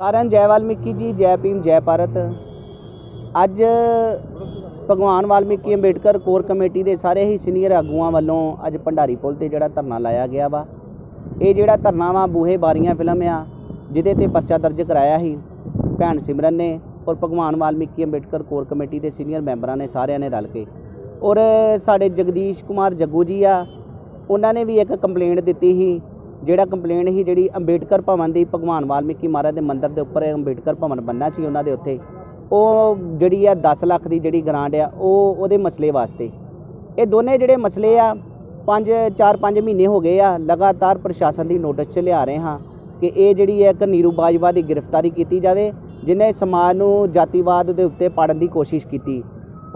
ਸਾਰਿਆਂ ਜੈ ਵਾਲਮੀਕੀ ਜੀ, ਜੈ ਭੀਮ, ਜੈ ਭਾਰਤ। ਅੱਜ ਭਗਵਾਨ ਵਾਲਮੀਕੀ ਅੰਬੇਡਕਰ ਕੋਰ ਕਮੇਟੀ ਦੇ ਸਾਰੇ ਹੀ ਸੀਨੀਅਰ ਆਗੂਆਂ ਵੱਲੋਂ ਅੱਜ ਭੰਡਾਰੀ ਪੁਲ ਤੇ ਜਿਹੜਾ ਧਰਨਾ ਲਾਇਆ ਗਿਆ ਵਾ। ਇਹ ਜਿਹੜਾ ਧਰਨਾ ਵਾ, ਬੂਹੇ ਬਾਰੀਆਂ ਫਿਲਮ ਆ, ਜਿਹਦੇ ਤੇ ਪਰਚਾ ਦਰਜ ਕਰਾਇਆ ਸੀ ਭੈਣ ਸਿਮਰਨ ਨੇ ਔਰ ਭਗਵਾਨ ਵਾਲਮੀਕੀ ਅੰਬੇਡਕਰ ਕੋਰ ਕਮੇਟੀ ਦੇ ਸੀਨੀਅਰ ਮੈਂਬਰਾਂ ਨੇ, ਸਾਰਿਆਂ ਨੇ ਰਲ ਕੇ। ਔਰ ਸਾਡੇ ਜਗਦੀਸ਼ ਕੁਮਾਰ ਜੱਗੂ ਜੀ ਆ, ਉਹਨਾਂ ਨੇ ਵੀ ਇੱਕ ਕੰਪਲੇਂਟ ਦਿੱਤੀ ਸੀ ਜਿਹੜਾ ਕੰਪਲੇਂਟ ਸੀ ਜਿਹੜੀ ਅੰਬੇਡਕਰ ਭਵਨ ਦੀ ਭਗਵਾਨ ਵਾਲਮੀਕੀ ਮਹਾਰਾਜ ਦੇ ਮੰਦਿਰ ਦੇ ਉੱਪਰ ਅੰਬੇਡਕਰ ਭਵਨ ਬੰਨਾ ਸੀ ਉਹਨਾਂ ਦੇ ਉੱਤੇ, ਉਹ ਜਿਹੜੀ ਆ 10 ਲੱਖ ਦੀ ਜਿਹੜੀ ਗ੍ਰਾਂਟ ਆ, ਉਹ ਉਹਦੇ ਮਸਲੇ ਵਾਸਤੇ। ਇਹ ਦੋਨੇ ਜਿਹੜੇ ਮਸਲੇ ਆ 5 4 5 ਮਹੀਨੇ ਹੋ ਗਏ ਆ, ਲਗਾਤਾਰ ਪ੍ਰਸ਼ਾਸਨ ਦੀ ਨੋਟਿਸ 'ਚ ਲਿਆ ਰਹੇ ਹਾਂ ਕਿ ਇਹ ਜਿਹੜੀ ਹੈ ਇੱਕ ਨੀਰੂ ਬਾਜਵਾ ਦੀ ਗ੍ਰਿਫਤਾਰੀ ਕੀਤੀ ਜਾਵੇ ਜਿਨੇ ਸਮਾਜ ਨੂੰ ਜਾਤੀਵਾਦ ਦੇ ਉੱਤੇ ਪਾੜਨ ਦੀ ਕੋਸ਼ਿਸ਼ ਕੀਤੀ।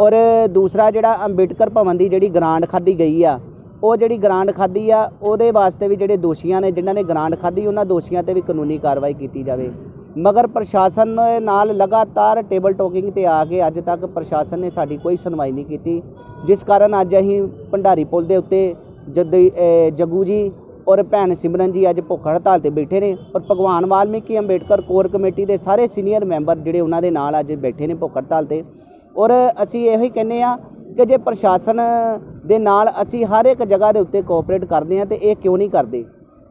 ਔਰ ਦੂਸਰਾ ਜਿਹੜਾ ਅੰਬੇਡਕਰ ਭਵਨ ਦੀ ਜਿਹੜੀ ਗ੍ਰਾਂਟ ਖਾਧੀ ਗਈ ਆ ਉਹ ਜਿਹੜੀ ਗ੍ਰਾਂਟ ਖਾਧੀ ਆ, ਉਹਦੇ ਵਾਸਤੇ ਵੀ ਜਿਹੜੇ ਦੋਸ਼ੀਆਂ ਨੇ, ਜਿਨ੍ਹਾਂ ਨੇ ਗ੍ਰਾਂਟ ਖਾਧੀ, ਉਹਨਾਂ ਦੋਸ਼ੀਆਂ ਤੇ ਵੀ ਕਾਨੂੰਨੀ ਕਾਰਵਾਈ ਕੀਤੀ ਜਾਵੇ। ਮਗਰ ਪ੍ਰਸ਼ਾਸਨ ਨਾਲ ਲਗਾਤਾਰ ਟੇਬਲ ਟੋਕਿੰਗ ਤੇ ਆ ਕੇ ਅੱਜ ਤੱਕ ਪ੍ਰਸ਼ਾਸਨ ਨੇ ਸਾਡੀ ਕੋਈ ਸੁਣਵਾਈ ਨਹੀਂ ਕੀਤੀ। ਜਿਸ ਕਾਰਨ ਅੱਜ ਅਸੀਂ ਭੰਡਾਰੀ ਪੁਲ ਦੇ ਉੱਤੇ ਜਦ ਅਹ ਜੱਗੂ ਜੀ ਔਰ ਭੈਣ ਸਿਮਰਨ ਜੀ ਅੱਜ ਭੁੱਖ ਹੜਤਾਲ ਤੇ ਬੈਠੇ ਨੇ ਔਰ ਭਗਵਾਨ ਵਾਲਮੀਕੀ ਅੰਬੇਡਕਰ ਕੋਰ ਕਮੇਟੀ ਦੇ ਸਾਰੇ ਸੀਨੀਅਰ ਮੈਂਬਰ ਜਿਹੜੇ ਉਹਨਾਂ ਦੇ ਨਾਲ ਅੱਜ ਬੈਠੇ ਨੇ ਭੁੱਖ ਹੜਤਾਲ ਤੇ। ਔਰ ਅਸੀਂ ਇਹੋ ਹੀ ਕਹਿੰਦੇ ਆ ਕਿ ਜੇ ਪ੍ਰਸ਼ਾਸਨ ਦੇ ਨਾਲ ਅਸੀਂ ਹਰ ਇੱਕ ਜਗ੍ਹਾ ਦੇ ਉੱਤੇ ਕੋਆਪਰੇਟ ਕਰਦੇ ਹਾਂ ਤੇ ਇਹ ਕਿਉਂ ਨਹੀਂ ਕਰਦੇ?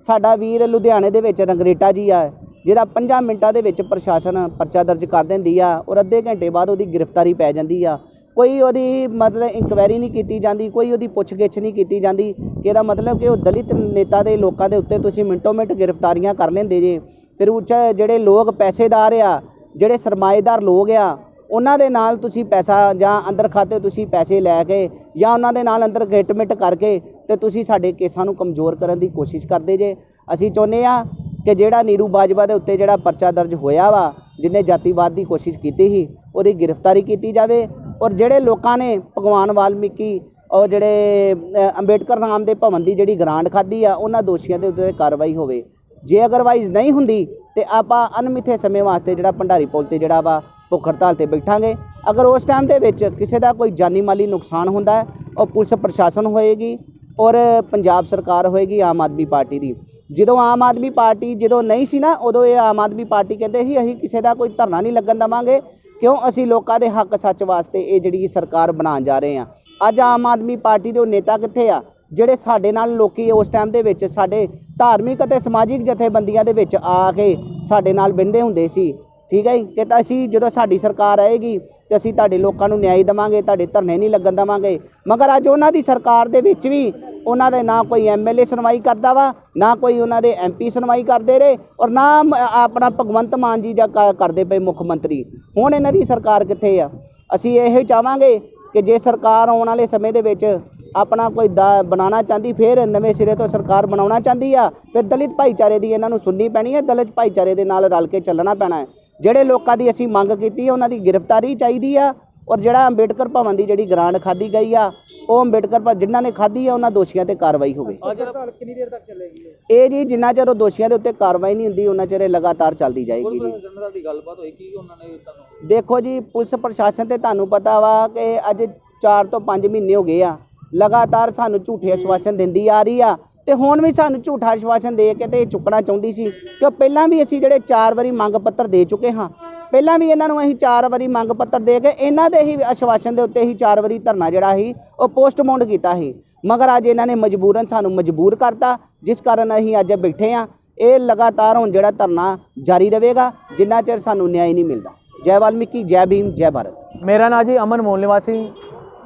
ਸਾਡਾ ਵੀਰ ਲੁਧਿਆਣੇ ਦੇ ਵਿੱਚ ਰੰਗਰੇਟਾ ਜੀ ਆ, ਜਿਹਦਾ 5 ਮਿੰਟਾਂ ਦੇ ਵਿੱਚ ਪ੍ਰਸ਼ਾਸਨ ਪਰਚਾ ਦਰਜ ਕਰ ਦਿੰਦੀ ਆ ਔਰ ਅੱਧੇ ਘੰਟੇ ਬਾਅਦ ਉਹਦੀ ਗ੍ਰਿਫਤਾਰੀ ਪੈ ਜਾਂਦੀ ਆ। ਕੋਈ ਉਹਦੀ ਮਤਲਬ ਇਨਕੁਆਇਰੀ ਨਹੀਂ ਕੀਤੀ ਜਾਂਦੀ, ਕੋਈ ਉਹਦੀ ਪੁੱਛਗਿੱਛ ਨਹੀਂ ਕੀਤੀ ਜਾਂਦੀ ਕਿ ਇਹਦਾ ਮਤਲਬ ਕਿ ਉਹ ਦਲਿਤ ਨੇਤਾ ਦੇ ਲੋਕਾਂ ਦੇ ਉੱਤੇ ਤੁਸੀਂ ਮਿੰਟੋ ਮਿੰਟ ਗ੍ਰਿਫਤਾਰੀਆਂ ਕਰ ਲੈਂਦੇ ਜੇ। ਫਿਰ ਉੱਚ ਜਿਹੜੇ ਲੋਕ ਪੈਸੇਦਾਰ ਆ, ਜਿਹੜੇ ਸਰਮਾਏਦਾਰ ਲੋਕ ਆ ਉਹਨਾਂ ਦੇ ਨਾਲ ਤੁਸੀਂ ਪੈਸਾ ਜਾਂ ਅੰਦਰ ਖਾਤੇ ਤੁਸੀਂ ਪੈਸੇ ਲੈ ਕੇ ਜਾਂ ਉਹਨਾਂ ਦੇ ਨਾਲ ਅੰਦਰ ਗਿਟਮਿਟ ਕਰਕੇ ਤੇ ਤੁਸੀਂ ਸਾਡੇ ਕੇਸਾਂ ਨੂੰ ਕਮਜ਼ੋਰ ਕਰਨ ਦੀ ਕੋਸ਼ਿਸ਼ ਕਰਦੇ ਜੇ। ਅਸੀਂ ਚਾਹੁੰਦੇ ਆ ਕਿ ਜਿਹੜਾ ਨੀਰੂ ਬਾਜਵਾ ਦੇ ਉੱਤੇ ਜਿਹੜਾ ਪਰਚਾ ਦਰਜ ਹੋਇਆ ਵਾ, ਜਿਨੇ ਜਾਤੀਵਾਦ ਦੀ ਕੋਸ਼ਿਸ਼ ਕੀਤੀ ਸੀ, ਉਹਦੀ ਗ੍ਰਿਫਤਾਰੀ ਕੀਤੀ ਜਾਵੇ ਔਰ ਜਿਹੜੇ ਲੋਕਾਂ ਨੇ ਭਗਵਾਨ ਵਾਲਮੀਕੀ ਔਰ ਜਿਹੜੇ ਅੰਬੇਡਕਰ ਨਾਮ ਦੇ ਭਵਨ ਦੀ ਜਿਹੜੀ ਗ੍ਰਾਂਟ ਖਾਧੀ ਆ, ਉਹਨਾਂ ਦੋਸ਼ੀਆਂ ਦੇ ਉੱਤੇ ਕਾਰਵਾਈ ਹੋਵੇ। ਜੇ ਅਗਰਵਾਈਜ਼ ਨਹੀਂ ਹੁੰਦੀ ਤੇ ਆਪਾਂ ਅਨਮਿੱਥੇ ਸਮੇਂ ਵਾਸਤੇ ਜਿਹੜਾ ਭੰਡਾਰੀ ਪੁਲ ਤੇ ਜਿਹੜਾ ਵਾ ਭੁੱਖ ਹੜਤਾਲ ਤੇ ਬੈਠਾਂਗੇ। ਅਗਰ ਉਸ ਟਾਈਮ ਦੇ ਵਿੱਚ ਕਿਸੇ ਦਾ ਕੋਈ ਜਾਨੀ ਮਾਲੀ ਨੁਕਸਾਨ ਹੁੰਦਾ ਹੈ, ਉਹ ਪੁਲਿਸ ਪ੍ਰਸ਼ਾਸਨ ਹੋਏਗੀ ਔਰ ਪੰਜਾਬ ਸਰਕਾਰ ਹੋਏਗੀ ਆਮ ਆਦਮੀ ਪਾਰਟੀ ਦੀ। ਜਦੋਂ ਆਮ ਆਦਮੀ ਪਾਰਟੀ ਜਦੋਂ ਨਹੀਂ ਸੀ ਨਾ, ਉਦੋਂ ਇਹ ਆਮ ਆਦਮੀ ਪਾਰਟੀ ਕਹਿੰਦੇ ਸੀ, ਅਸੀਂ ਕਿਸੇ ਦਾ ਕੋਈ ਧਰਨਾ ਨਹੀਂ ਲੱਗਣ ਦੇਵਾਂਗੇ। ਕਿਉਂ? ਅਸੀਂ ਲੋਕਾਂ ਦੇ ਹੱਕ ਸੱਚ ਵਾਸਤੇ ਇਹ ਜਿਹੜੀ ਸਰਕਾਰ ਬਣਾਉਣ ਜਾ ਰਹੇ ਹਾਂ। ਅੱਜ ਆਮ ਆਦਮੀ ਪਾਰਟੀ ਦੇ ਉਹ ਨੇਤਾ ਕਿੱਥੇ ਆ? ਜਿਹੜੇ ਸਾਡੇ ਨਾਲ ਲੋਕੀ ਉਸ ਟਾਈਮ ਦੇ ਵਿੱਚ ਸਾਡੇ ਧਾਰਮਿਕ ਅਤੇ ਸਮਾਜਿਕ ਜਥੇਬੰਦੀਆਂ ਦੇ ਵਿੱਚ ਆ ਕੇ ਸਾਡੇ ਨਾਲ ਬਿੰਦੇ ਹੁੰਦੇ ਸੀ। ਠੀਕ ਹੈ ਜੀ? ਕਿ ਤਾਂ ਅਸੀਂ ਜਦੋਂ ਸਾਡੀ ਸਰਕਾਰ ਆਏਗੀ ਤੇ ਅਸੀਂ ਤੁਹਾਡੇ ਲੋਕਾਂ ਨੂੰ ਨਿਆਂ ਦੇਵਾਂਗੇ, ਤੁਹਾਡੇ ਧਰਨੇ ਨਹੀਂ ਲੱਗਣ ਦੇਵਾਂਗੇ। ਮਗਰ ਅੱਜ ਉਹਨਾਂ ਦੀ ਸਰਕਾਰ ਦੇ ਵਿੱਚ ਵੀ ਉਹਨਾਂ ਦੇ ਨਾ ਕੋਈ ਐਮਐਲਏ ਸੁਣਵਾਈ ਕਰਦਾ ਵਾ, ਨਾ ਕੋਈ ਉਹਨਾਂ ਦੇ ਐਮਪੀ ਸੁਣਵਾਈ ਕਰਦੇ ਰਹੇ ਔਰ ਨਾ ਆਪਣਾ ਭਗਵੰਤ ਮਾਨ ਜੀ ਜਾਂ ਕ- ਕਰਦੇ ਪਏ ਮੁੱਖ ਮੰਤਰੀ। ਹੁਣ ਇਹਨਾਂ ਦੀ ਸਰਕਾਰ ਕਿੱਥੇ ਆ? ਅਸੀਂ ਇਹ ਚਾਹਾਂਗੇ ਕਿ ਜੇ ਸਰਕਾਰ ਆਉਣ ਵਾਲੇ ਸਮੇਂ ਦੇ ਵਿੱਚ ਆਪਣਾ ਕੋਈ ਦਾ, ਬਣਾਉਣਾ ਚਾਹੁੰਦੀ, ਫਿਰ ਨਵੇਂ ਸਿਰੇ ਤੋਂ ਸਰਕਾਰ ਬਣਾਉਣਾ ਚਾਹੁੰਦੀ ਆ, ਫਿਰ ਦਲਿਤ ਭਾਈਚਾਰੇ ਦੀ ਇਹਨਾਂ ਨੂੰ ਸੁਣਨੀ ਪੈਣੀ ਹੈ, ਦਲਿਤ ਭਾਈਚਾਰੇ ਦੇ ਨਾਲ ਰਲ ਕੇ ਚੱਲਣਾ ਪੈਣਾ ਹੈ। ਜਿਹੜੇ ਲੋਕਾਂ ਦੀ ਅਸੀਂ ਮੰਗ ਕੀਤੀ ਹੈ ਉਹਨਾਂ ਦੀ ਗ੍ਰਿਫਤਾਰੀ ਚਾਹੀਦੀ ਆ ਔਰ ਜਿਹੜਾ ਅੰਬੇਡਕਰ ਭਵਨ ਦੀ ਜਿਹੜੀ ਗ੍ਰਾਂਟ ਖਾਧੀ ਗਈ ਆ ਉਹ ਅੰਬੇਡਕਰ ਭਵਨ ਜਿਨ੍ਹਾਂ ਨੇ ਖਾਧੀ ਆ ਉਹਨਾਂ ਦੋਸ਼ੀਆਂ ਤੇ ਕਾਰਵਾਈ ਹੋਵੇ। ਕਿੰਨੀ ਦੇਰ ਤੱਕ ਚੱਲੇਗੀ ਇਹ? ਜੀ ਜਿੰਨਾ ਚਿਰ ਉਹ ਦੋਸ਼ੀਆਂ ਦੇ ਉੱਤੇ ਕਾਰਵਾਈ ਨਹੀਂ ਹੁੰਦੀ ਉਹਨਾਂ ਚਿਰ ਇਹ ਲਗਾਤਾਰ ਚੱਲਦੀ ਜਾਏਗੀ ਜੀ। ਜਨਰਲ ਦੀ ਗੱਲਬਾਤ ਹੋਈ ਕੀ ਉਹਨਾਂ ਨੇ ਤੁਹਾਨੂੰ ਦੇਖੋ ਜੀ ਪੁਲਿਸ ਪ੍ਰਸ਼ਾਸਨ ਤੇ ਤੁਹਾਨੂੰ ਪਤਾ ਵਾ ਕਿ ਅੱਜ 4 ਤੋਂ 5 ਮਹੀਨੇ ਹੋ ਗਏ ਆ ਲਗਾਤਾਰ ਸਾਨੂੰ ਝੂਠੇ ਆਸ਼ਵਾਸਨ ਦਿੰਦੀ ਆ ਰਹੀ ਆ ਤੇ ਹੁਣ ਵੀ ਸਾਨੂੰ ਝੂਠਾ ਆਸ਼ਵਾਸਨ ਦੇ ਕੇ ਤੇ ਇਹ ਚੁੱਕਣਾ ਚਾਹੁੰਦੀ ਸੀ ਕਿ ਪਹਿਲਾਂ ਵੀ ਅਸੀਂ ਜਿਹੜੇ ਚਾਰ ਵਾਰੀ ਮੰਗ ਪੱਤਰ ਦੇ ਚੁੱਕੇ ਹਾਂ, ਪਹਿਲਾਂ ਵੀ ਇਹਨਾਂ ਨੂੰ ਅਸੀਂ ਚਾਰ ਵਾਰੀ ਮੰਗ ਪੱਤਰ ਦੇ ਕੇ ਇਹਨਾਂ ਦੇ ਹੀ ਆਸ਼ਵਾਸਨ ਦੇ ਉੱਤੇ ਹੀ ਚਾਰ ਵਾਰੀ ਧਰਨਾ ਜਿਹੜਾ ਸੀ, ਉਹ ਪੋਸਟਮੋਰਟ ਕੀਤਾ ਸੀ। ਮਗਰ ਅੱਜ ਇਹਨਾਂ ਨੇ ਮਜਬੂਰਨ ਸਾਨੂੰ ਮਜਬੂਰ ਕਰਤਾ, ਜਿਸ ਕਾਰਨ ਅਸੀਂ ਅੱਜ ਬੈਠੇ ਆ ਇਹ ਲਗਾਤਾਰ ਹੁਣ ਜਿਹੜਾ ਧਰਨਾ ਜਾਰੀ ਰਹੇਗਾ, ਜਿੰਨਾ ਚਿਰ ਸਾਨੂੰ ਨਿਆਂ ਨਹੀਂ ਮਿਲਦਾ। ਜੈ ਵਾਲਮੀਕੀ, ਜੈ ਭੀਮ, ਜੈ ਭਾਰਤ। ਮੇਰਾ ਨਾਂ ਜੀ ਅਮਨ ਮੂਲ ਨਿਵਾਸੀ।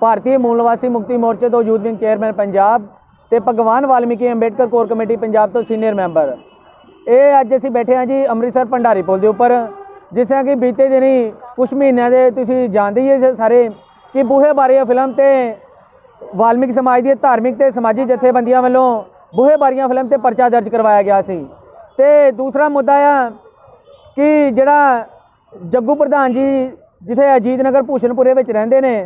ਭਾਰਤੀ ਮੂਲ ਨਿਵਾਸੀ ਮੁਕਤੀ ਮੋਰਚੇ ਤੋਂ ਯੂਥ ਵਿੰਗ ਚੇਅਰਮੈਨ ਪੰਜਾਬ। ਤੇ ਭਗਵਾਨ ਵਾਲਮੀਕੀ ਅੰਬੇਡਕਰ ਕੋਰ ਕਮੇਟੀ ਪੰਜਾਬ ਤੋਂ ਸੀਨੀਅਰ ਮੈਂਬਰ। ਇਹ ਅੱਜ ਅਸੀਂ ਬੈਠੇ ਹਾਂ ਜੀ ਅੰਮ੍ਰਿਤਸਰ ਭੰਡਾਰੀ ਪੁਲ ਦੇ ਉੱਪਰ, ਜਿਸ ਤਰ੍ਹਾਂ ਕਿ ਬੀਤੇ ਦਿਨੀ ਕੁਝ ਮਹੀਨਿਆਂ ਦੇ ਤੁਸੀਂ ਜਾਣਦੇ ਹੀ ਹੋ ਸਾਰੇ ਕਿ ਬੂਹੇ ਬਾਰੀਆਂ ਫਿਲਮ ਤੇ ਵਾਲਮੀਕੀ ਸਮਾਜ ਦੀਆਂ ਧਾਰਮਿਕ ਤੇ ਸਮਾਜਿਕ ਜਥੇਬੰਦੀਆਂ ਵੱਲੋਂ ਬੂਹੇ ਬਾਰੀਆਂ ਫਿਲਮ ਤੇ ਪਰਚਾ ਦਰਜ ਕਰਵਾਇਆ ਗਿਆ ਸੀ। ਤੇ ਦੂਸਰਾ ਮੁੱਦਾ ਆ ਕਿ ਜਿਹੜਾ ਜੱਗੂ ਪ੍ਰਧਾਨ ਜੀ, ਜਿੱਥੇ ਅਜੀਤ ਨਗਰ ਭੂਸ਼ਣਪੁਰੇ ਵਿੱਚ ਰਹਿੰਦੇ ਨੇ,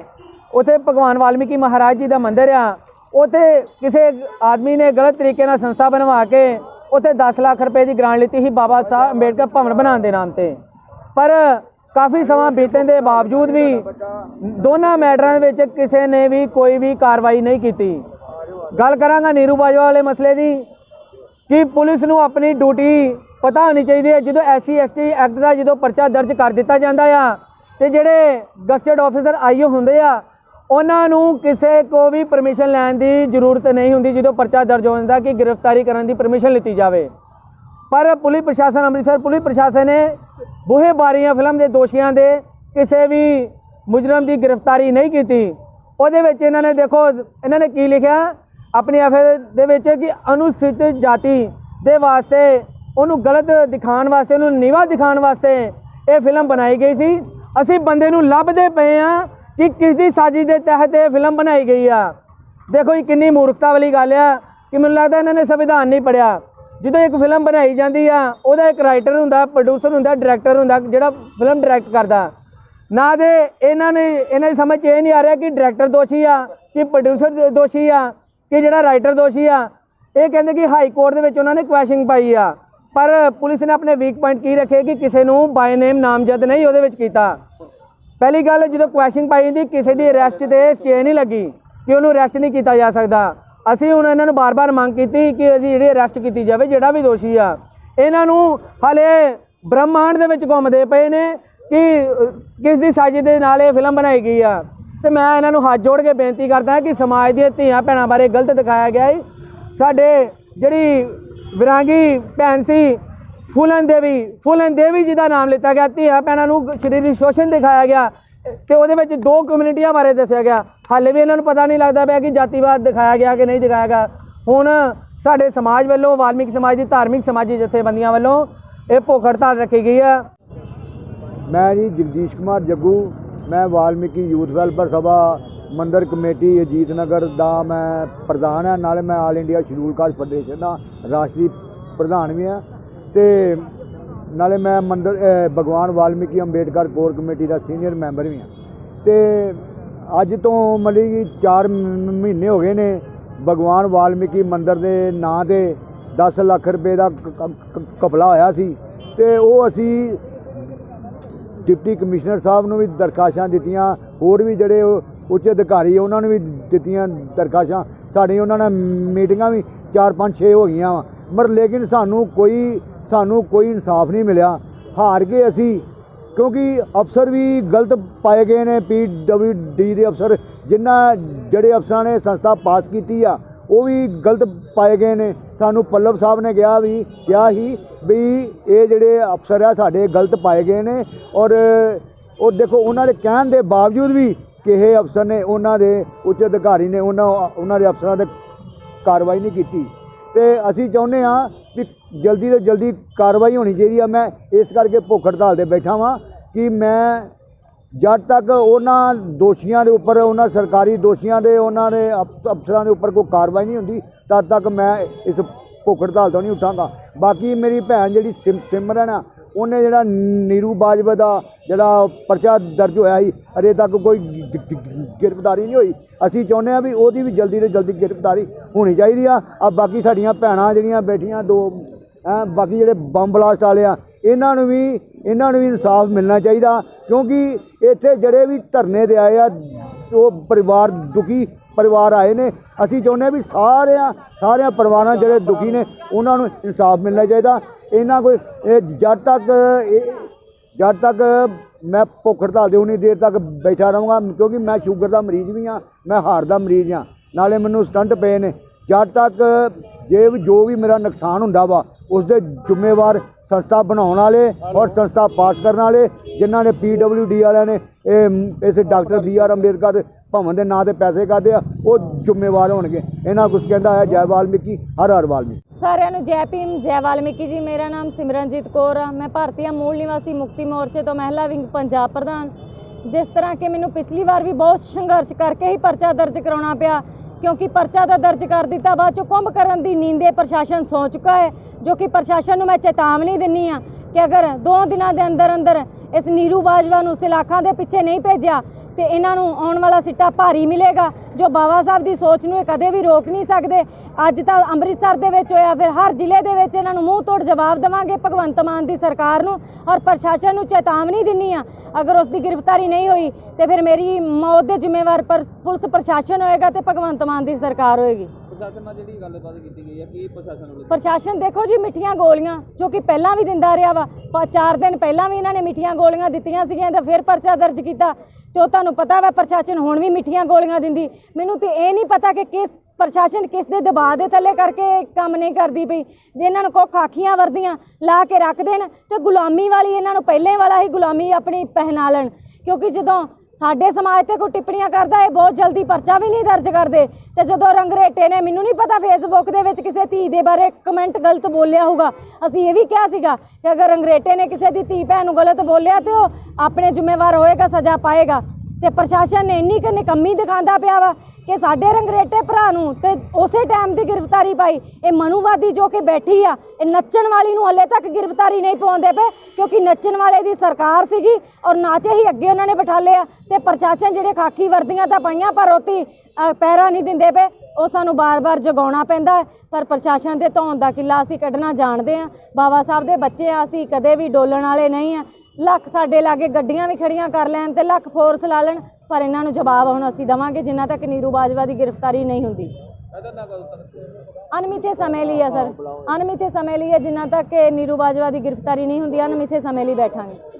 ਉਥੇ ਭਗਵਾਨ ਵਾਲਮੀਕੀ ਮਹਾਰਾਜ ਜੀ ਦਾ ਮੰਦਿਰ ਆ। ਉਥੇ ਕਿਸੇ ਆਦਮੀ ਨੇ ਗਲਤ ਤਰੀਕੇ ਨਾਲ ਸੰਸਥਾ ਬਣਵਾ ਕੇ ਉਥੇ 10 ਲੱਖ ਰੁਪਏ ਦੀ ਗ੍ਰਾਂਟ ਲਿੱਤੀ ਸੀ ਬਾਬਾ ਸਾਹਿਬ ਅੰਬੇਡਕਰ ਭਵਨ ਬਣਾਉਣ ਦੇ ਨਾਮ ਤੇ। ਪਰ ਕਾਫੀ ਸਮਾਂ ਬੀਤਣ ਦੇ ਬਾਵਜੂਦ ਵੀ ਦੋਨਾਂ ਮੈਟਰਾਂ ਵਿੱਚ ਕਿਸੇ ਨੇ ਵੀ ਕੋਈ ਵੀ ਕਾਰਵਾਈ ਨਹੀਂ ਕੀਤੀ। ਗੱਲ ਕਰਾਂਗਾ ਨੀਰੂ ਬਾਜਵਾ ਵਾਲੇ ਮਸਲੇ ਦੀ ਕਿ ਪੁਲਿਸ ਨੂੰ ਆਪਣੀ ਡਿਊਟੀ ਪਤਾ ਹੋਣੀ ਚਾਹੀਦੀ ਹੈ। ਜਦੋਂ ਐਸਸੀ, ਐਸਟੀ ਐਕਟ ਦਾ ਜਦੋਂ ਪਰਚਾ ਦਰਜ ਕਰ ਦਿੱਤਾ ਜਾਂਦਾ ਆ ਤੇ ਜਿਹੜੇ ਗਸਟਡ ਆਫੀਸਰ ਆਈਓ ਹੁੰਦੇ ਆ ਉਹਨਾਂ ਨੂੰ ਕਿਸੇ ਕੋ ਵੀ ਪਰਮਿਸ਼ਨ ਲੈਣ ਦੀ ਜ਼ਰੂਰਤ ਨਹੀਂ ਹੁੰਦੀ ਜਦੋਂ ਪਰਚਾ ਦਰਜ ਹੋ ਜਾਂਦਾ ਕਿ ਗ੍ਰਿਫਤਾਰੀ ਕਰਨ ਦੀ ਪਰਮਿਸ਼ਨ ਲਿੱਤੀ ਜਾਵੇ। ਪਰ ਪੁਲਿਸ ਪ੍ਰਸ਼ਾਸਨ, ਅੰਮ੍ਰਿਤਸਰ ਪੁਲਿਸ ਪ੍ਰਸ਼ਾਸਨ ਨੇ ਬੂਹੇ ਬਾਰੀਆਂ ਫਿਲਮ ਦੇ ਦੋਸ਼ੀਆਂ ਦੇ ਕਿਸੇ ਵੀ ਮੁਜਰਮ ਦੀ ਗ੍ਰਿਫਤਾਰੀ ਨਹੀਂ ਕੀਤੀ। ਉਹਦੇ ਵਿੱਚ ਇਹਨਾਂ ਨੇ ਦੇਖੋ, ਇਹਨਾਂ ਨੇ ਕੀ ਲਿਖਿਆ? ਆਪਣੀ ਐਫਏ ਦੇ ਵਿੱਚ ਕਿ ਅਨੁਸੂਚਿਤ ਜਾਤੀ ਦੇ ਵਾਸਤੇ, ਉਹਨੂੰ ਗਲਤ ਦਿਖਾਉਣ ਵਾਸਤੇ, ਉਹਨੂੰ ਨੀਵਾ ਦਿਖਾਉਣ ਵਾਸਤੇ ਇਹ ਫਿਲਮ ਬਣਾਈ ਗਈ ਸੀ। ਅਸੀਂ ਬੰਦੇ ਨੂੰ ਲੱਭਦੇ ਪਏ ਆ ਕਿ ਕਿਸ ਦੀ ਸਾਜ਼ਿਸ਼ ਦੇ ਤਹਿਤ ਇਹ ਫਿਲਮ ਬਣਾਈ ਗਈ ਆ? ਦੇਖੋ ਇਹ ਕਿੰਨੀ ਮੂਰਖਤਾ ਵਾਲੀ ਗੱਲ ਆ ਕਿ ਮੈਨੂੰ ਲੱਗਦਾ ਇਹਨਾਂ ਨੇ ਸੰਵਿਧਾਨ ਨਹੀਂ ਪੜਿਆ ਜਦੋਂ ਇੱਕ ਫਿਲਮ ਬਣਾਈ ਜਾਂਦੀ ਆ, ਉਹਦਾ ਇੱਕ ਰਾਈਟਰ ਹੁੰਦਾ ਪ੍ਰੋਡਿਊਸਰ ਹੁੰਦਾ ਡਾਇਰੈਕਟਰ ਹੁੰਦਾ, ਜਿਹੜਾ ਫਿਲਮ ਡਾਇਰੈਕਟ ਕਰਦਾ। ਨਾ ਦੇ ਇਹਨਾਂ ਨੇ, ਇਹਨਾਂ ਦੀ ਸਮਝ 'ਚ ਇਹ ਨਹੀਂ ਆ ਰਿਹਾ ਕਿ ਡਾਇਰੈਕਟਰ ਦੋਸ਼ੀ ਆ, ਕਿ ਪ੍ਰੋਡਿਊਸਰ ਦੋਸ਼ੀ ਆ, ਕਿ ਜਿਹੜਾ ਰਾਈਟਰ ਦੋਸ਼ੀ ਆ। ਇਹ ਕਹਿੰਦੇ ਕਿ ਹਾਈ ਕੋਰਟ ਦੇ ਵਿੱਚ ਉਹਨਾਂ ਨੇ ਕੁਐਸ਼ਿੰਗ ਪਾਈ ਆ। ਪਰ ਪੁਲਿਸ ਨੇ ਆਪਣੇ ਵੀਕ ਪੁਆਇੰਟ ਕੀ ਰੱਖੇ ਕਿ ਕਿਸੇ ਨੂੰ ਬਾਈ ਨੇਮ ਨਾਮਜ਼ਦ ਨਹੀਂ ਉਹਦੇ ਵਿੱਚ ਕੀਤਾ। ਪਹਿਲੀ ਗੱਲ, ਜਦੋਂ ਕੁਐਸ਼ਿੰਗ ਪਾਈ ਜਾਂਦੀ, ਕਿਸੇ ਦੀ ਅਰੈਸਟ ਤੇ ਸਟੇ ਨਹੀਂ ਲੱਗੀ, ਕਿ ਉਹਨੂੰ ਅਰੈਸਟ ਨਹੀਂ ਕੀਤਾ ਜਾ ਸਕਦਾ। ਅਸੀਂ ਹੁਣ ਇਹਨਾਂ ਨੂੰ ਬਾਰ-ਬਾਰ ਮੰਗ ਕੀਤੀ ਕਿ ਇਹਦੀ ਜਿਹੜੀ ਅਰੈਸਟ ਕੀਤੀ ਜਾਵੇ, ਜਿਹੜਾ ਵੀ ਦੋਸ਼ੀ ਆ, ਇਹਨਾਂ ਨੂੰ ਹਲੇ ਬ੍ਰਹਮਾਂਡ ਦੇ ਵਿੱਚ ਘੁੰਮਦੇ ਪਏ ਨੇ ਕਿ ਕਿਸ ਦੀ ਸਾਜ਼ਿਸ਼ ਦੇ ਨਾਲ ਇਹ ਫਿਲਮ ਬਣਾਈ ਗਈ ਆ। ਤੇ ਮੈਂ ਇਹਨਾਂ ਨੂੰ ਹੱਥ ਜੋੜ ਕੇ ਬੇਨਤੀ ਕਰਦਾ ਕਿ ਸਮਾਜ ਦੀਆਂ ਧੀਆਂ ਭੈਣਾਂ ਬਾਰੇ ਗਲਤ ਦਿਖਾਇਆ ਗਿਆ ਹੈ ਸਾਡੇ ਜਿਹੜੀ ਵਿਰਾਂਗੀ ਭੈਣ ਸੀ ਫੁੱਲਨ ਦੇਵੀ ਫੁੱਲਨ ਦੇਵੀ ਜੀ ਦਾ ਨਾਮ ਲਿੱਤਾ ਗਿਆ। ਧੀਆਂ ਭੈਣਾਂ ਨੂੰ ਸਰੀਰਕ ਸ਼ੋਸ਼ਣ ਦਿਖਾਇਆ ਗਿਆ ਤੇ ਉਹਦੇ ਵਿੱਚ ਦੋ ਕਮਿਊਨਿਟੀਆਂ ਬਾਰੇ ਦੱਸਿਆ ਗਿਆ। ਹਾਲੇ ਵੀ ਇਹਨਾਂ ਨੂੰ ਪਤਾ ਨਹੀਂ ਲੱਗਦਾ ਪਿਆ ਕਿ ਜਾਤੀਵਾਦ ਦਿਖਾਇਆ ਗਿਆ ਕਿ ਨਹੀਂ ਦਿਖਾਇਆ ਗਿਆ। ਹੁਣ ਸਾਡੇ ਸਮਾਜ ਵੱਲੋਂ, ਵਾਲਮੀਕ ਸਮਾਜ ਦੀ ਧਾਰਮਿਕ ਸਮਾਜੀ ਜਥੇਬੰਦੀਆਂ ਵੱਲੋਂ ਇਹ ਭੁੱਖ ਹੜਤਾਲ ਰੱਖੀ ਗਈ ਹੈ। ਮੈਂ ਜੀ ਜਗਦੀਸ਼ ਕੁਮਾਰ ਜੱਗੂ, ਮੈਂ ਵਾਲਮੀਕੀ ਯੂਥ ਵੈਲਫੇਅਰ ਸਭਾ ਮੰਦਰ ਕਮੇਟੀ ਅਜੀਤ ਨਗਰ ਦਾ ਮੈਂ ਪ੍ਰਧਾਨ ਹਾਂ। ਨਾਲੇ ਮੈਂ all India scheduled caste federation ਦਾ ਰਾਸ਼ਟਰੀ ਪ੍ਰਧਾਨ ਵੀ ਹਾਂ। ਤੇ ਨਾਲੇ ਮੈਂ ਮੰਦਰ ਭਗਵਾਨ ਵਾਲਮੀਕੀ ਅੰਬੇਡਕਰ ਕੋਰ ਕਮੇਟੀ ਦਾ ਸੀਨੀਅਰ ਮੈਂਬਰ ਵੀ ਹਾਂ। ਤੇ ਅੱਜ ਤੋਂ ਮਤਲਬ ਕਿ 4 ਮਹੀਨੇ ਹੋ ਗਏ ਨੇ, ਭਗਵਾਨ ਵਾਲਮੀਕੀ ਮੰਦਰ ਦੇ ਨਾਂ ਤੇ 10 ਲੱਖ ਰੁਪਏ ਦਾ ਕ- ਘਪਲਾ ਹੋਇਆ ਸੀ। ਤੇ ਉਹ ਅਸੀਂ ਡਿਪਟੀ ਕਮਿਸ਼ਨਰ ਸਾਹਿਬ ਨੂੰ ਵੀ ਦਰਖਾਸ਼ਾਂ ਦਿੱਤੀਆਂ, ਹੋਰ ਵੀ ਜਿਹੜੇ ਉੱਚ ਅਧਿਕਾਰੀ ਉਹਨਾਂ ਨੂੰ ਵੀ ਦਿੱਤੀਆਂ ਦਰਖਾਸ਼ਾਂ। ਸਾਡੀ ਉਹਨਾਂ ਨਾਲ ਮੀਟਿੰਗਾਂ ਵੀ 4 5 6 ਹੋ ਗਈਆਂ ਵਾ। ਮਰ ਲੇਕਿਨ ਸਾਨੂੰ ਕੋਈ ਸਾਨੂੰ ਕੋਈ ਇਨਸਾਫ ਨਹੀਂ ਮਿਲਿਆ। ਹਾਰ ਕੇ ਅਸੀਂ, ਕਿਉਂਕਿ ਅਫਸਰ ਵੀ ਗਲਤ ਪਾਏ ਗਏ ਨੇ ਡੀ ਦੇ ਅਫਸਰ, ਜਿਨ੍ਹਾਂ ਜਿਹੜੇ ਅਫਸਰਾਂ ਨੇ ਸੰਸਥਾ ਪਾਸ ਕੀਤੀ ਆ, ਉਹ ਵੀ ਗਲਤ ਪਾਏ ਗਏ ਨੇ। ਸਾਨੂੰ ਪੱਲਵ ਸਾਹਿਬ ਨੇ ਕਿਹਾ ਵੀ, ਕਿਹਾ ਹੀ ਵੀ ਇਹ ਜਿਹੜੇ ਅਫਸਰ ਆ, ਸਾਡੇ ਗਲਤ ਪਾਏ ਗਏ ਨੇ। ਔਰ ਉਹ ਦੇਖੋ, ਉਹਨਾਂ ਦੇ ਕਹਿਣ ਦੇ ਬਾਵਜੂਦ ਵੀ ਕਿਸੇ ਅਫਸਰ ਨੇ, ਉਹਨਾਂ ਦੇ ਉੱਚ ਅਧਿਕਾਰੀ ਨੇ, ਉਹਨਾਂ ਉਹਨਾਂ ਦੇ ਅਫਸਰਾਂ 'ਤੇ ਕਾਰਵਾਈ ਨਹੀਂ ਕੀਤੀ। ਤੇ ਅਸੀਂ ਚਾਹੁੰਦੇ ਹਾਂ ਵੀ ਜਲਦੀ ਤੋਂ ਜਲਦੀ ਕਾਰਵਾਈ ਹੋਣੀ ਚਾਹੀਦੀ ਆ। ਮੈਂ ਇਸ ਕਰਕੇ ਭੁੱਖ ਹੜਤਾਲ ਤੇ ਬੈਠਾ ਵਾਂ ਕਿ ਮੈਂ ਜਦ ਤੱਕ ਉਹਨਾਂ ਦੋਸ਼ੀਆਂ ਦੇ ਉੱਪਰ, ਉਹਨਾਂ ਸਰਕਾਰੀ ਦੋਸ਼ੀਆਂ ਦੇ, ਉਹਨਾਂ ਦੇ ਅਫ- ਅਫਸਰਾਂ ਦੇ ਉੱਪਰ ਕੋਈ ਕਾਰਵਾਈ ਨਹੀਂ ਹੁੰਦੀ, ਤਦ ਤੱਕ ਮੈਂ ਇਸ ਭੁੱਖ ਹੜਤਾਲ ਤੋਂ ਨਹੀਂ ਉੱਠਾਂਗਾ। ਬਾਕੀ ਮੇਰੀ ਭੈਣ ਜਿਹੜੀ ਸਿਮ- ਸਿਮਰਨ ਆ, ਉਹਨੇ ਜਿਹੜਾ ਨੀਰੂ ਬਾਜਵਾ ਦਾ ਜਿਹੜਾ ਪਰਚਾ ਦਰਜ ਹੋਇਆ ਸੀ, ਅਜੇ ਤੱਕ ਕੋਈ ਗ੍ਰਿਫਤਾਰੀ ਨਹੀਂ ਹੋਈ। ਅਸੀਂ ਚਾਹੁੰਦੇ ਆ ਵੀ ਉਹਦੀ ਵੀ ਜਲਦੀ ਤੋਂ ਜਲਦੀ ਗ੍ਰਿਫਤਾਰੀ ਹੋਣੀ ਚਾਹੀਦੀ ਆ। ਆ ਬਾਕੀ ਸਾਡੀਆਂ ਭੈਣਾਂ ਜਿਹੜੀਆਂ ਬੈਠੀਆਂ, ਦੋ ਹੈ, ਬਾਕੀ ਜਿਹੜੇ ਬੰਬ ਬਲਾਸਟ ਵਾਲੇ ਆ, ਇਹਨਾਂ ਨੂੰ ਵੀ, ਇਹਨਾਂ ਨੂੰ ਵੀ ਇਨਸਾਫ ਮਿਲਣਾ ਚਾਹੀਦਾ, ਕਿਉਂਕਿ ਇੱਥੇ ਜਿਹੜੇ ਵੀ ਧਰਨੇ ਦੇ ਆਏ ਆ, ਉਹ ਪਰਿਵਾਰ ਦੁਖੀ ਪਰਿਵਾਰ ਆਏ ਨੇ। ਅਸੀਂ ਚਾਹੁੰਦੇ ਹਾਂ ਵੀ ਸਾਰਿਆਂ ਸਾਰਿਆਂ ਪਰਿਵਾਰਾਂ ਜਿਹੜੇ ਦੁਖੀ ਨੇ, ਉਹਨਾਂ ਨੂੰ ਇਨਸਾਫ ਮਿਲਣਾ ਚਾਹੀਦਾ। ਇਹਨਾਂ ਕੋਈ ਜਦ ਤੱਕ ਜਦ ਤੱਕ ਮੈਂ ਭੁੱਖ ਹੜਤਾਲ ਦੇ ਉਨੀ ਦੇਰ ਤੱਕ ਬੈਠਾ ਰਹੂੰਗਾ, ਕਿਉਂਕਿ ਮੈਂ ਸ਼ੂਗਰ ਦਾ ਮਰੀਜ਼ ਵੀ ਹਾਂ, ਮੈਂ ਹਾਰਟ ਦਾ ਮਰੀਜ਼ ਹਾਂ, ਨਾਲੇ ਮੈਨੂੰ ਸਟੰਟ ਪਏ ਨੇ। ਜਦ ਤੱਕ ਜੇ ਵੀ, ਜੋ ਵੀ ਮੇਰਾ ਨੁਕਸਾਨ ਹੁੰਦਾ ਵਾ ਉਸ ਦੇ ਜ਼ਿੰਮੇਵਾਰ ਸੰਸਥਾ ਬਣਾਉਣ ਵਾਲੇ ਔਰ ਸੰਸਥਾ ਪਾਸ ਕਰਨ ਵਾਲੇ, ਜਿਨ੍ਹਾਂ ਨੇ ਡੀ ਵਾਲਿਆਂ ਨੇ, ਇਹ, ਇਸ doctor B R Ambedkar Bhavan ਦੇ ਨਾਂ ਤੇ ਪੈਸੇ ਕਰਦੇ ਆ, ਉਹ ਜ਼ਿੰਮੇਵਾਰ ਹੋਣਗੇ। ਇਹਨਾਂ ਕੁਝ ਕਹਿੰਦਾ ਹੈ, ਜੈ ਵਾਲਮੀਕੀ, ਹਰ ਹਰ ਵਾਲਮੀਕੀ ਸਾਰਿਆਂ ਨੂੰ ਜੈ ਭੀਮ, ਜੈ ਵਾਲਮੀਕੀ ਜੀ, ਮੇਰਾ ਨਾਮ ਸਿਮਰਨਜੀਤ ਕੌਰ ਆ। ਮੈਂ ਭਾਰਤੀయ ਮੂਲ ਨਿਵਾਸੀ ਮੁਕਤੀ ਮੋਰਚੇ ਤੋਂ ਮਹਿਲਾ ਵਿੰਗ ਪੰਜਾਬ ਪ੍ਰਧਾਨ। ਜਿਸ ਤਰ੍ਹਾਂ ਕਿ ਮੈਨੂੰ ਪਿਛਲੀ ਵਾਰ ਵੀ ਬਹੁਤ ਸੰਘਰਸ਼ ਕਰਕੇ ਹੀ ਪਰਚਾ ਦਰਜ ਕਰਾਉਣਾ ਪਿਆ। ਕਿਉਂਕਿ ਪਰਚਾ ਤਾਂ ਦਰਜ ਕਰ ਦਿੱਤਾ, ਬਾਅਦ ਚੋਂ ਕੁੰਭ ਕਰਨ ਦੀ ਨੀਂਦੇ ਪ੍ਰਸ਼ਾਸਨ ਸੌ ਚੁੱਕਾ ਹੈ, ਜੋ ਕਿ ਪ੍ਰਸ਼ਾਸਨ ਨੂੰ ਮੈਂ ਚੇਤਾਵਨੀ ਦਿੰਨੀ ਆ ਕਿ ਅਗਰ ਦੋ ਦਿਨਾਂ ਦੇ ਅੰਦਰ ਅੰਦਰ ਇਸ ਨੀਰੂ ਬਾਜਵਾ ਨੂੰ ਸਿਲਾਖਾਂ ਦੇ ਪਿੱਛੇ ਨਹੀਂ ਭੇਜਿਆ ਤੇ ਇਹਨਾਂ ਨੂੰ ਆਉਣ ਵਾਲਾ ਸਿੱਟਾ ਭਾਰੀ ਮਿਲੇਗਾ, ਜੋ ਬਾਬਾ ਸਾਹਿਬ ਦੀ ਸੋਚ ਨੂੰ ਇਹ ਕਦੇ ਵੀ ਰੋਕ ਨਹੀਂ ਸਕਦੇ। ਅੱਜ ਤਾਂ ਅੰਮ੍ਰਿਤਸਰ ਦੇ ਵਿੱਚ ਹੋਇਆ, ਫਿਰ ਹਰ ਜ਼ਿਲ੍ਹੇ ਦੇ ਵਿੱਚ ਇਹਨਾਂ ਨੂੰ ਮੂੰਹ ਤੋੜ ਜਵਾਬ ਦੇਵਾਂਗੇ ਭਗਵੰਤ ਮਾਨ ਦੀ ਸਰਕਾਰ ਨੂੰ ਔਰ ਪ੍ਰਸ਼ਾਸਨ ਨੂੰ ਚੇਤਾਵਨੀ ਦਿੰਨੀ ਆ, ਅਗਰ ਉਸ ਦੀ ਗ੍ਰਿਫਤਾਰੀ ਨਹੀਂ ਹੋਈ, ਤੇ ਫਿਰ ਮੇਰੀ ਮੌਤ ਦੇ ਜ਼ਿੰਮੇਵਾਰ ਪਰ ਪੁਲਿਸ ਪ੍ਰਸ਼ਾਸਨ ਹੋਏਗਾ ਤੇ ਭਗਵੰਤ ਮਾਨ ਦੀ ਸਰਕਾਰ ਹੋਏਗੀ। ਪ੍ਰਸ਼ਾਸਨ ਨਾਲ ਜਿਹੜੀ ਗੱਲਬਾਤ ਕੀਤੀ ਗਈ ਹੈ, ਕੀ ਪ੍ਰਸ਼ਾਸਨ ਵੱਲੋਂ ਪ੍ਰਸ਼ਾਸਨ ਦੇਖੋ ਜੀ, ਮਿੱਠੀਆਂ ਗੋਲੀਆਂ, ਜੋ ਕਿ ਪਹਿਲਾਂ ਵੀ ਦਿੰਦਾ ਰਿਹਾ ਵਾ, ਪ- ਚਾਰ ਦਿਨ ਪਹਿਲਾਂ ਵੀ ਇਹਨਾਂ ਨੇ ਮਿੱਠੀਆਂ ਗੋਲੀਆਂ ਦਿੱਤੀਆਂ ਸੀਗੀਆਂ ਤੇ ਫਿਰ ਪਰਚਾ ਦਰਜ ਕੀਤਾ। ਤੇ ਉਹ ਤੁਹਾਨੂੰ ਪਤਾ ਵਾ, ਪ੍ਰਸ਼ਾਸਨ ਹੁਣ ਵੀ ਮਿੱਠੀਆਂ ਗੋਲੀਆਂ ਦਿੰਦੀ। ਮੈਨੂੰ ਤੇ ਇਹ ਨਹੀਂ ਪਤਾ ਕਿ ਕਿਸ ਪ੍ਰਸ਼ਾਸਨ ਕਿਸ ਦੇ ਦਬਾਅ ਦੇ ਥੱਲੇ ਕਰਕੇ ਕੰਮ ਨਹੀਂ ਕਰਦੀ ਪਈ। ਜੇ ਇਹਨਾਂ ਨੂੰ ਕੋ ਖਾਖੀਆਂ ਵਰਦੀਆਂ, ਲਾ ਕੇ ਰੱਖ ਦੇਣ ਤੇ ਗੁਲਾਮੀ ਵਾਲੀ ਇਹਨਾਂ ਨੂੰ ਪਹਿਲੇ ਵਾਲਾ ਹੀ ਗੁਲਾਮੀ ਆਪਣੀ ਪਹਿਨਾ ਲੈਣ। ਕਿਉਂਕਿ ਜਦੋਂ ਸਾਡੇ ਸਮਾਜ ਤੇ ਕੋਈ ਟਿੱਪਣੀਆਂ ਕਰਦਾ, ਇਹ ਬਹੁਤ ਜਲਦੀ ਪਰਚਾ ਵੀ ਨਹੀਂ ਦਰਜ ਕਰਦੇ। ਤੇ ਜਦੋਂ ਰੰਗਰੇਟੇ ਨੇ, ਮੈਨੂੰ ਨਹੀਂ ਪਤਾ ਫੇਸਬੁੱਕ ਦੇ ਵਿੱਚ ਕਿਸੇ ਧੀ ਦੇ ਬਾਰੇ ਕਮੈਂਟ ਗਲਤ ਬੋਲਿਆ ਹੋਊਗਾ। ਅਸੀਂ ਇਹ ਵੀ ਕਿਹਾ ਸੀਗਾ ਕਿ ਅਗਰ ਰੰਗਰੇਟੇ ਨੇ ਕਿਸੇ ਦੀ ਧੀ ਭੈਣ ਨੂੰ ਗਲਤ ਬੋਲਿਆ ਤੇ ਉਹ ਆਪਣੇ ਜ਼ਿੰਮੇਵਾਰ ਹੋਏਗਾ, ਸਜ਼ਾ ਪਾਏਗਾ। ਤੇ ਪ੍ਰਸ਼ਾਸਨ ਨੇ ਇੰਨੀ ਕੁ ਨਿਕੰਮੀ ਦਿਖਾਉਂਦਾ ਪਿਆ ਵਾ ਕਿ ਸਾਡੇ ਰੰਗਰੇਟੇ ਭਰਾ ਨੂੰ ਤੇ ਉਸੇ ਟਾਈਮ ਦੀ ਗ੍ਰਿਫਤਾਰੀ ਪਾਈ। ਇਹ ਮਨੂਵਾਦੀ ਜੋ ਕਿ ਬੈਠੀ ਆ, ਇਹ ਨੱਚਣ ਵਾਲੀ ਨੂੰ ਹਲੇ ਤੱਕ ਗ੍ਰਿਫਤਾਰੀ ਨਹੀਂ ਪਾਉਂਦੇ ਪਏ, ਕਿਉਂਕਿ ਨੱਚਣ ਵਾਲੇ ਦੀ ਸਰਕਾਰ ਸੀਗੀ ਔਰ ਨਾਚੇ ਹੀ ਅੱਗੇ ਉਹਨਾਂ ਨੇ ਬਿਠਾ ਲਿਆ ਤੇ ਪ੍ਰਸ਼ਾਸਨ ਜਿਹੜੇ ਖਾਕੀ ਵਰਦੀਆਂ ਤਾਂ ਪਾਈਆਂ, ਪਰ ਉਹਤੀ ਪੈਰਾ ਨਹੀਂ ਦਿੰਦੇ ਪਏ। ਉਹ ਸਾਨੂੰ ਬਾਰ-ਬਾਰ ਜਗਾਉਣਾ ਪੈਂਦਾ। ਪਰ ਪ੍ਰਸ਼ਾਸਨ ਦੇ ਧੌਣ ਦਾ ਕਿੱਲਾ ਅਸੀਂ ਕੱਢਣਾ ਜਾਣਦੇ ਆ ਬਾਬਾ ਸਾਹਿਬ ਦੇ ਬੱਚੇ ਆ ਅਸੀਂ ਕਦੇ ਵੀ ਡੋਲਣ ਵਾਲੇ ਨਹੀਂ ਆ ਲੱਖ ਸਾਡੇ ਲਾਗੇ ਗੱਡੀਆਂ ਵੀ ਖੜੀਆਂ ਕਰ ਲੈਣ ਤੇ ਲੱਖ ਫੋਰਸ ਲਾ ਲੈਣ ਪਰ ਇਹਨਾਂ ਨੂੰ ਜਵਾਬ ਹੁਣ ਅਸੀਂ ਦਵਾਂਗੇ ਜਿੰਨਾ ਤੱਕ ਨੀਰੂ ਬਾਜਵਾ ਦੀ ਗ੍ਰਿਫਤਾਰੀ ਨਹੀਂ ਹੁੰਦੀ। ਅਨਮਿੱਥੇ ਸਮੇਂ ਲਈ ਹੈ ਸਰ। ਅਨਮਿੱਥੇ ਸਮੇਂ ਲਈ ਹੈ ਜਿੰਨਾ ਤੱਕ ਨੀਰੂ ਬਾਜਵਾ ਦੀ ਗ੍ਰਿਫਤਾਰੀ ਨਹੀਂ ਹੁੰਦੀ ਅਨਮਿੱਥੇ ਸਮੇਂ ਲਈ ਬੈਠਾਂਗੇ।